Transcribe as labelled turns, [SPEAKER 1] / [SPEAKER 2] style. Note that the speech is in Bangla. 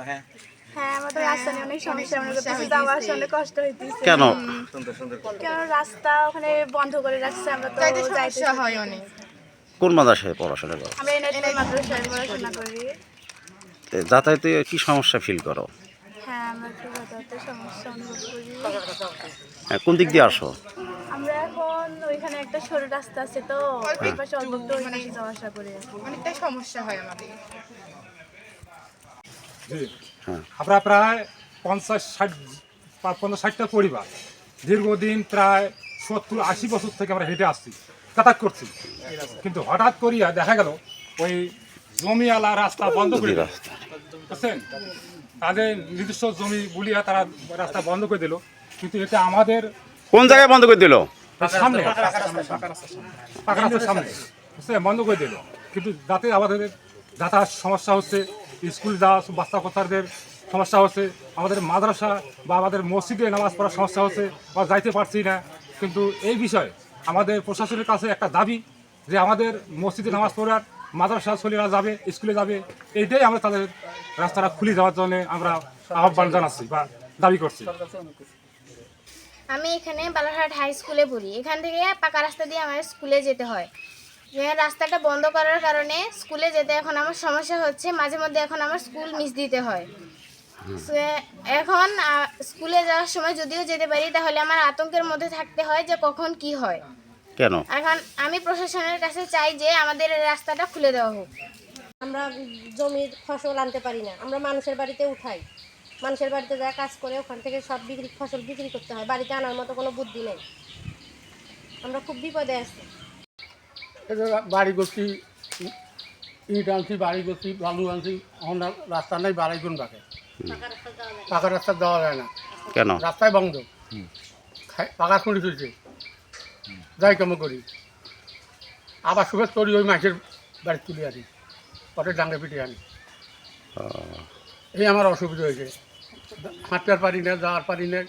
[SPEAKER 1] হ্যাঁ।
[SPEAKER 2] হ্যাঁ আমাদের রাস্তা নিয়ে অনেক সমস্যা মনে করতেছি যাওয়া আসা অনেক কষ্ট হইতেছে।
[SPEAKER 3] কেন?
[SPEAKER 1] সুন্দর সুন্দর
[SPEAKER 2] কেন রাস্তা ওখানে বন্ধ করে রাখছে আমরা তো
[SPEAKER 4] যাইতে
[SPEAKER 2] যাইতে
[SPEAKER 4] হয় অনেক।
[SPEAKER 3] কোন মাদ্রাসায় পড়াশোনা করো?
[SPEAKER 2] আমরা এনআইটি মাদ্রাসায় পড়াশোনা করি।
[SPEAKER 3] যাতায়াতে কি সমস্যা ফিল করো?
[SPEAKER 2] হ্যাঁ আমরা একটু যাতায়াতের সমস্যা অনুভব করি।
[SPEAKER 3] হ্যাঁ, কোন দিক দিয়ে আসো?
[SPEAKER 2] আমরা এখন ওইখানে একটা সরু রাস্তা আছে তো ওই পাশে অল্প একটু যাওয়া আসা করি
[SPEAKER 4] অনেকটাই সমস্যা হয় আমাদের।
[SPEAKER 3] হ্যাঁ
[SPEAKER 5] আমরা প্রায় পঞ্চাশ ষাট পঞ্চাশ ষাটটা পরিবার দীর্ঘদিন প্রায় সত্তর আশি বছর থেকে আমরা হেঁটে আসছি যাতায়াত করছি। কিন্তু হঠাৎ করিয়া দেখা গেল ওই জমিওয়ালা রাস্তা বন্ধ করে। বুঝছেন? তাদের নিজস্ব জমি বুলিয়া তারা রাস্তা বন্ধ করে দিল। কিন্তু এটা আমাদের
[SPEAKER 3] কোন জায়গায় বন্ধ করে দিল?
[SPEAKER 5] সামনে। পাকা রাস্তার সামনে। বুঝছেন? বন্ধ করে দিল। কিন্তু যাতে আমাদের যাতায়াত সমস্যা হচ্ছে, স্কুল যাওয়া, বাচ্চা কোথাদের সমস্যা হচ্ছে, আমাদের মাদ্রাসা বা আমাদের মসজিদে নামাজ পড়ার সমস্যা হচ্ছে বা যাইতে পারছি না। কিন্তু এই বিষয়ে আমাদের প্রশাসনের কাছে একটা দাবি যে আমাদের মসজিদে নামাজ পড়ার মাদ্রাসা ছেলেরা যাবে, স্কুলে যাবে, এইটাই আমরা তাদের রাস্তাটা খুলে যাওয়ার জন্য আমরা আহ্বান জানাচ্ছি বা দাবি করছি।
[SPEAKER 6] আমি এখানে বালারহাট হাই স্কুলে পড়ি। এখান থেকে পাকা রাস্তা দিয়ে আমার স্কুলে যেতে হয়। রাস্তাটা বন্ধ করার কারণে স্কুলে যেতে এখন আমার সমস্যা হচ্ছে মাঝে মধ্যে এখন আমার স্কুল মিস দিতে হয়। সে- এখন স্কুলে যাওয়ার সময় যদিও যেতে পারি তাহলে আমার আতঙ্কের মধ্যে থাকতে হয় যে কখন কি হয়।
[SPEAKER 3] কেন?
[SPEAKER 6] এখন আমি প্রশাসনের কাছে চাই যে আমাদের রাস্তাটা খুলে দেওয়া হোক।
[SPEAKER 7] আমরা জমির ফসল আনতে পারি না। আমরা মানুষের বাড়িতে উঠাই। মানুষের বাড়িতে যা কাজ করে ওখান থেকে সব বিক্রি ফসল বিক্রি করতে হয়। বাড়িতে আনার মতো কোনো বুদ্ধি নেই। আমরা খুব বিপদে আছি।
[SPEAKER 8] বাড়ি করছি ইট আনছি বাড়ি করছি বালু আনছি এখন রাস্তা নেই বাড়াই কোন বাকে? পাকা রাস্তা দেওয়া যায় না।
[SPEAKER 3] কেন?
[SPEAKER 8] রাস্তায় বন্ধ। পাকা খুঁড়ি চলছে। যাই কেমন করি। আবার সুখে তরি ওই মাছের বাড়ি তুলে আনি পরে ডাঙ্গে পিটে আনি। এই আমার অসুবিধা হয়েছে। হাঁটতে পারি না যাওয়ার পারি না।